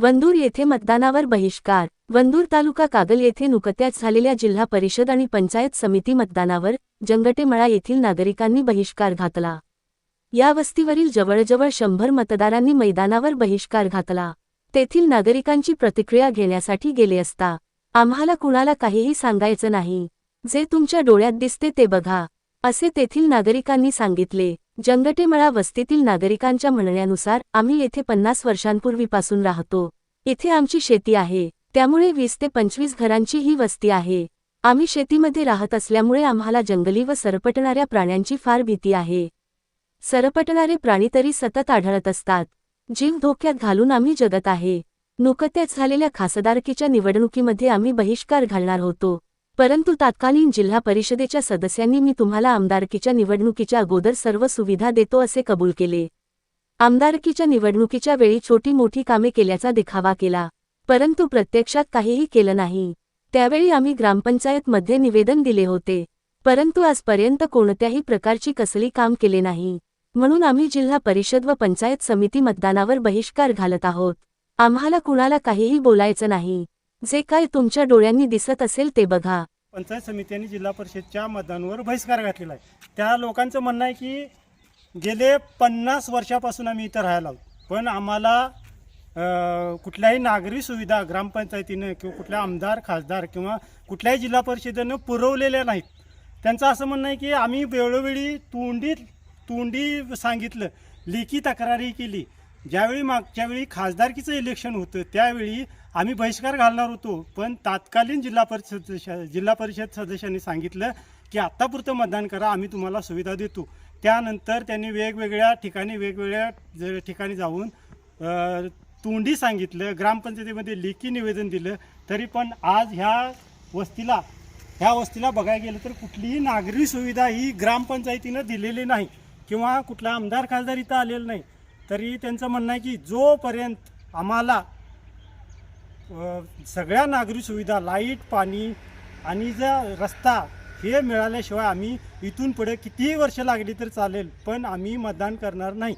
वंदूर येथे मतदानावर बहिष्कार. वंदूर तालुका कागल येथे नुकत्याच झालेल्या जिल्हा परिषद आणि पंचायत समिती मतदानावर जंगटेमळा येथील नागरिकांनी बहिष्कार घातला. या वस्तीवरील जवळजवळ शंभर मतदारांनी मैदानावर बहिष्कार घातला. तेथील नागरिकांची प्रतिक्रिया घेण्यासाठी गेले असता आम्हाला कुणाला काहीही सांगायचं नाही. जे तुमच्या डोळ्यात दिसते ते बघा असे तेथील नागरिकांनी सांगितले. जंगटेमळा वस्तीतील नागरिकांच्या म्हणण्यानुसार आम्ही येथे पन्नास वर्षांपूर्वीपासून राहतो. इथे आमची शेती आहे. त्यामुळे वीस ते पंचवीस घरांची ही वस्ती आहे. आम्ही शेतीमध्ये राहत असल्यामुळे आम्हाला जंगली व सरपटणाऱ्या प्राण्यांची फार भीती आहे. सरपटणारे प्राणी तरी सतत आढळत असतात. जीव धोक्यात घालून आम्ही जगत आहे. नुकत्याच झालेल्या खासदारकीच्या निवडणुकीमध्ये आम्ही बहिष्कार घालणार होतो. परंतु तात्कालीन जिल्हा परिषदेच्या सदस्यांनी मी तुम्हाला आमदारकीच्या निवडणुकीच्या अगोदर सर्व सुविधा देतो असे कबूल केले. आमदारकीच्या निवडणुकीच्या वेळी छोटी मोठी कामे केल्याचा दिखावा केला. परंतु प्रत्यक्षात काहीही केलं नाही. त्यावेळी आम्ही ग्रामपंचायतमध्ये निवेदन दिले होते. परंतु आजपर्यंत कोणत्याही प्रकारची कसली काम केले नाही. म्हणून आम्ही जिल्हा परिषद व पंचायत समिती मतदानावर बहिष्कार घालत आहोत. आम्हाला कुणाला काहीही बोलायचं नाही. जे काय तुमच्या डोळ्यांनी दिसत असेल ते बघा. पंचायत समितीने जिल्हा परिषदच्या मतदानावर बहिष्कार घातलेला आहे. त्या लोकांचं म्हणणं आहे की गेले पन्नास वर्षापासून आम्ही इथं राहायला आहोत पण आम्हाला कुठल्याही नागरी सुविधा ग्रामपंचायतीनं किंवा कुठल्या आमदार खासदार किंवा कुठल्याही जिल्हा परिषदेनं पुरवलेल्या नाहीत. त्यांचं असं म्हणणं आहे की आम्ही वेळोवेळी तोंडी तोंडी सांगितलं लेखी तक्रारी केली. ज्यावेळी मागच्या वेळी खासदारकीचं इलेक्शन होतं त्यावेळी आम्ही बहिष्कार घालणार होतो. पण तात्कालीन जिल्हा परिषद सदस्य- जिल्हा परिषद सदस्यांनी सांगितलं की आत्तापुरतं मतदान करा आम्ही तुम्हाला सुविधा देतो. त्यानंतर त्यांनी वेगवेगळ्या ठिकाणी वेगवेगळ्या ज- ठिकाणी जाऊन तोंडी सांगितलं ग्रामपंचायतीमध्ये लेखी निवेदन दिलं. तरी पण आज ह्या वस्तीला ह्या वस्तीला बघायला गेलं तर कुठलीही नागरी सुविधा ही ग्रामपंचायतीनं दिलेली नाही. किंवा कुठला आमदार खासदार इथं आलेला नाही. तरी त्यांचं म्हणणं आहे की जोपर्यंत आम्हाला सगळ्या नागरी सुविधा लाइट पाणी आणि ज्या रस्ता हे मिळाल्याशिवाय आम्ही इथून पुढे कितीही वर्ष लागली तर चालेल पण आम्ही मतदान करणार नाही.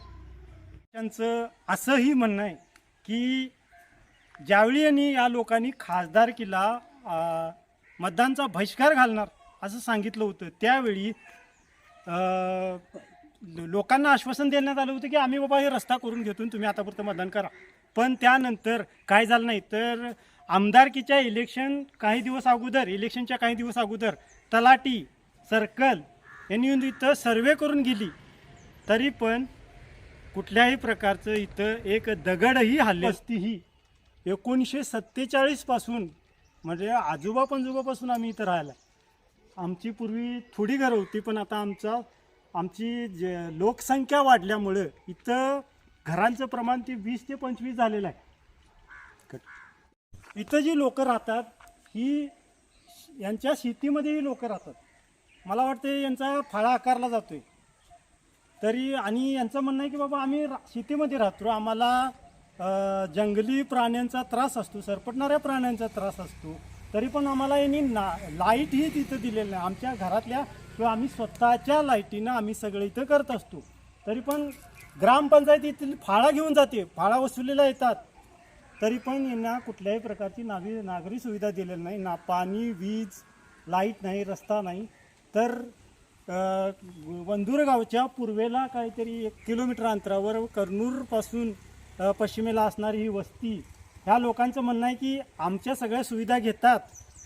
त्यांचं असंही म्हणणं आहे की ज्यावेळी आणि या लोकांनी खासदारकीला किला मतदानचा बहिष्कार घालणार असं सांगितलं होतं त्यावेळी लो- लोकांना आश्वासन देण्यात आलं होतं की आम्ही बाबा हे रस्ता करून घेतो आणि तुम्ही आतापुरतं मतदान करा. पण त्यानंतर काय झालं नाही तर आमदारकीच्या इलेक्शन काही दिवस अगोदर इलेक्शनच्या काही दिवस अगोदर तलाटी सर्कल यांनी येऊन इथं सर्वे करून गेली. तरी पण कुठल्याही प्रकारचं इथं एक दगडही हल्ले असतीही एकोणीसशे सत्तेचाळीसपासून म्हणजे आजोबा पंजोबापासून आम्ही इथं राहिला आमची पूर्वी थोडी घरं होती पण आता आमचा आमची जे लोकसंख्या वाढल्यामुळं इथं घरांचं प्रमाण ते वीस ते पंचवीस झालेलं आहे. इथं जी लोकं राहतात ही यांच्या शेतीमध्येही लोकं राहतात. मला वाटतं यांचा फाळा आकारला जातोय. तरी आणि यांचं म्हणणं आहे की बाबा आम्ही शेतीमध्ये राहतो. आम्हाला जंगली प्राण्यांचा त्रास असतो सरपटणाऱ्या प्राण्यांचा त्रास असतो. तरी पण आम्हाला यांनी ना लाईटही तिथं दिलेलं नाही. आमच्या घरातल्या किंवा आम्ही स्वतःच्या लाईटीनं आम्ही सगळं इथं करत असतो. तरी पण ग्रामपंचायतीतील फाळा घेऊन जाते फाळा वसुलीला येतात. तरी पण यांना कुठल्याही प्रकारची नागरी नागरी सुविधा दिलेली नाही. ना पाणी वीज लाइट नाही रस्ता नाही. तर अ, पूर्वेला काहीतरी एक किलोमीटर अंतरावर कर्नूरपासून पश्चिमेला असणारी ही वस्ती ह्या लोकांचं म्हणणं आहे की आमच्या सगळ्या सुविधा घेतात.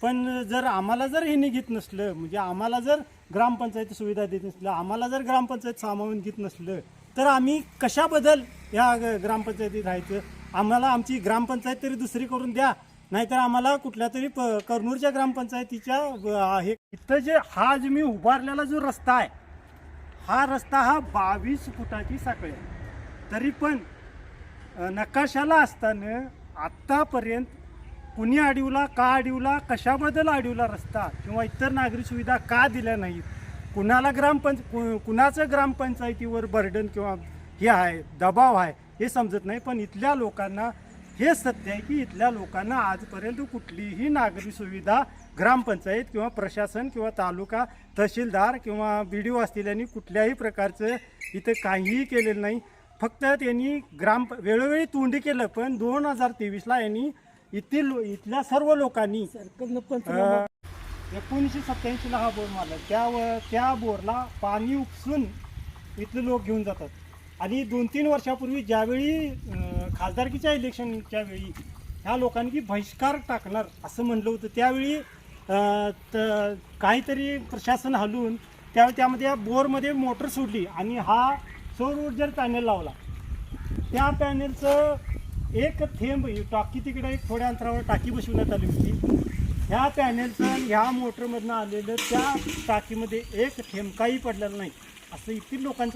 पण जर आम्हाला जर हे घेत नसलं म्हणजे आम्हाला जर ग्रामपंचायत सुविधा देत नसलं आम्हाला जर ग्रामपंचायत सामावून घेत नसलं तर आम्ही कशाबद्दल ह्या ग- ग्रामपंचायतीत राहायचं? आम्हाला आमची ग्रामपंचायत तरी दुसरी करून द्या नाहीतर आम्हाला कुठल्या तरी प कर्नूरच्या ग्रामपंचायतीच्या हे इथं जे हा जे मी उभारलेला जो रस्ता आहे हा रस्ता हा बावीस फुटाची साखळी आहे. तरी पण नकाशाला असताना आत्तापर्यंत कुणी अडवला का अडवला कशाबद्दल अडवला रस्ता किंवा इतर नागरी सुविधा का दिल्या नाहीत? कुणाला ग्रामपंच कु- कुणाचं ग्रामपंचायतीवर बर्डन किंवा हे आहे दबाव आहे हे समजत नाही. पण इथल्या लोकांना हे सत्य आहे की इथल्या लोकांना आजपर्यंत कुठलीही नागरी सुविधा ग्रामपंचायत किंवा प्रशासन किंवा तालुका तहसीलदार किंवा बी डी ओ असतील यांनी कुठल्याही प्रकारचं इथं काहीही केलेलं नाही. फक्त त्यांनी ग्राम वेळोवेळी तोंडी केलं पण दोन हजार तेवीसला यांनी इथील इथल्या सर्व लोकांनी अं, एकोणीसशे सत्याऐंशीला हा बोर मारला. त्या व- त्या बोरला पाणी उपसून इथले लोक घेऊन जातात. आणि दोन तीन वर्षापूर्वी ज्यावेळी खासदारकीच्या इलेक्शनच्या वेळी ह्या लोकांनी बहिष्कार टाकणार असं म्हणलं होतं त्यावेळी काहीतरी प्रशासन हलवून त्यावेळी त्यामध्ये या बोरमध्ये मोटर सोडली आणि हा सौर ऊर्जेर पॅनल लावला. त्या पॅनेलचं एक थेंब टाकी तिकडे एक थोड्या अंतरावर टाकी बसवण्यात आली होती. ह्या पॅनेलचं ह्या मोटरमधनं आलेलं त्या टाकीमध्ये एक थेंब काही पडलेलं नाही. असं इतर लोकांचं